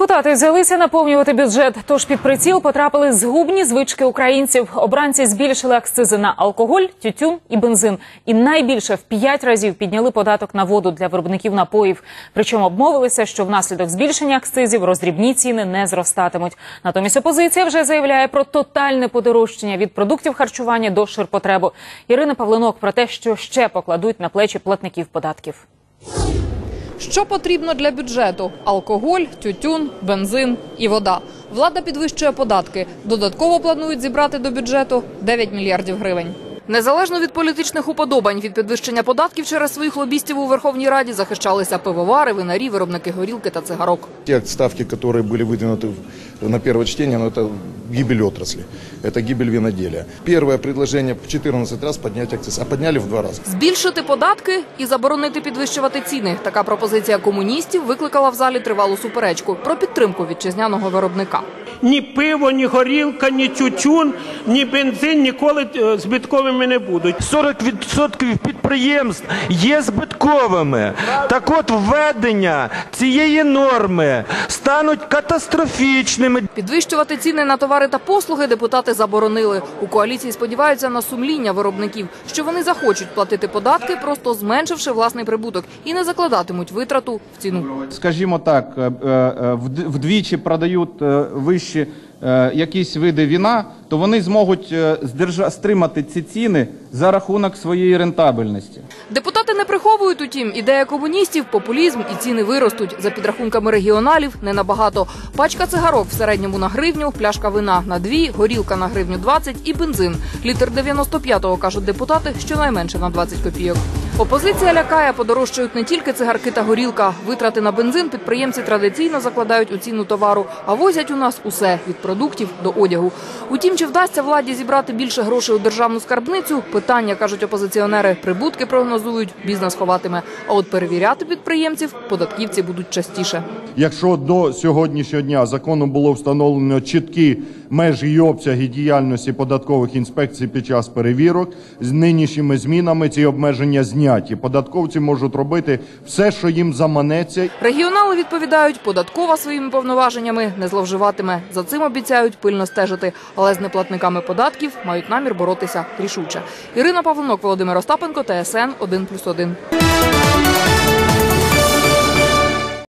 Депутати взялися наповнювати бюджет. Тож під приціл потрапили згубні звички українців. Обранці збільшили акцизи на алкоголь, тютюн і бензин. І найбільше в п'ять разів підняли податок на воду для виробників напоїв. Причому обмовилися, що внаслідок збільшення акцизів роздрібні ціни не зростатимуть. Натомість опозиція вже заявляє про тотальне подорожчання від продуктів харчування до ширпотребу. Ірина Павленок про те, що ще покладуть на плечі платників податків. Що потрібно для бюджету? Алкоголь, тютюн, бензин і вода. Влада підвищує податки. Додатково планують зібрати до бюджету 9 мільярдів гривень. Незалежно від політичних уподобань від підвищення податків через своїх лобістів у Верховній Раді захищалися пивовари, винарі, виробники горілки та цигарок. Те ставки, которые были выдвинуты в- на первое чтение, ну, это гибель отрасли, это гибель виноделия. Первое предложение в 14 раз поднять акциз, а подняли в два раза. Збільшити податки і заборонити підвищувати ціни. Така пропозиція комуністів викликала в залі тривалу суперечку про підтримку вітчизняного виробника. Ні пиво, ні горілка, ні тютюн, ні бензин ніколи е, збитковими не будуть. 40% підприємств є збитковими. Так от введення цієї норми стануть катастрофічними. Підвищувати ціни на товари та послуги депутати заборонили. У коаліції сподіваються на сумління виробників, що вони захочуть платити податки, просто зменшивши власний прибуток, і не закладатимуть витрату в ціну. скажімо так, е, е, вд- вдвічі продають вищі е, якісь види віна, то вони зможуть е, здержа- стримати ці ціни за рахунок своєї рентабельності. Депутати не приховують, утім, ідея комуністів, популізм і ціни виростуть. За підрахунками регіоналів не набагато. Пачка цигарок в середньому на гривню, пляшка вина на дві, горілка на гривню 20 і бензин. Літр 95-го, кажуть депутати, щонайменше на 20 копійок. Опозиція лякає, подорожчають не тільки цигарки та горілка. Витрати на бензин підприємці традиційно закладають у ціну товару, а возять у нас усе від продуктів до одягу. Утім, чи вдасться владі зібрати більше грошей у державну скарбницю? Питання кажуть опозиціонери. Прибутки прогнозують, бізнес ховатиме. А от перевіряти підприємців податківці будуть частіше. Якщо до сьогоднішнього дня законом було встановлено чіткі межі і обсяги діяльності податкових інспекцій під час перевірок, з нинішніми змінами ці обмеження зняті. Податковці можуть робити все, що їм заманеться, Регіонали відповідають, податкова своїми повноваженнями не зловживатиме. За цим обіцяють пильно стежити, але з неплатниками податків мають намір боротися рішуче. Ірина Павленок, Володимир Остапенко, ТСН 1+,1.